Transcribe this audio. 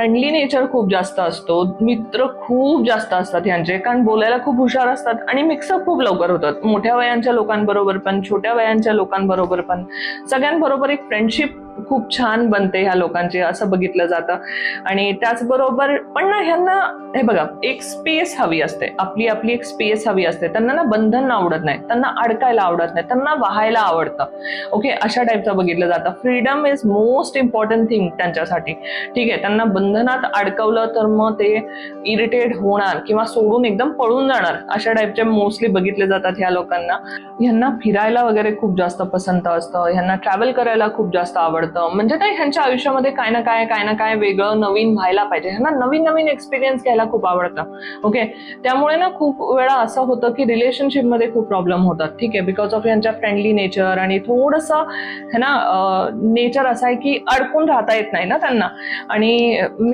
Friendly nature खूप जास्त असतो. मित्र खूप जास्त असतात यांचे. कारण बोलायला खूप हुशार असतात आणि मिक्सअप खूप लवकर होतात. मोठ्या वयांच्या लोकांबरोबर पण छोट्या वयांच्या लोकांबरोबर पण. सगळ्यांबरोबर एक फ्रेंडशिप खूप छान बनते ह्या लोकांचे असं बघितलं जातं. आणि त्याचबरोबर पण ना ह्यांना हे बघा एक स्पेस हवी असते. आपली आपली एक स्पेस हवी असते. त्यांना ना बंधन आवडत नाही. त्यांना अडकायला आवडत नाही. त्यांना वाहायला आवडतं. ओके अशा टाईपचं बघितलं जातं. Freedom is most important thing त्यांच्यासाठी. ठीक आहे त्यांना बंधनात अडकवलं तर मग ते इरिटेट होणार किंवा सोडून एकदम पळून जाणार. अशा टाईपचे मोस्टली बघितले जातात ह्या लोकांना. ह्यांना फिरायला वगैरे खूप जास्त पसंत असतं. ह्यांना ट्रॅव्हल करायला खूप जास्त आवडतं. म्हणजे काय ह्यांच्या आयुष्यामध्ये काय ना काय काय ना काय वेगळं नवीन व्हायला पाहिजे. ह्यांना नवीन नवीन एक्सपिरियन्स घ्यायला खूप आवडतं. ओके त्यामुळे ना खूप वेळा असं होतं की रिलेशनशिपमध्ये खूप प्रॉब्लेम होतात. ठीक आहे? बिकॉज ऑफ यांच्या फ्रेंडली नेचर आणि थोडंसं है ना नेचर असं आहे की अडकून राहता येत नाही ना त्यांना. आणि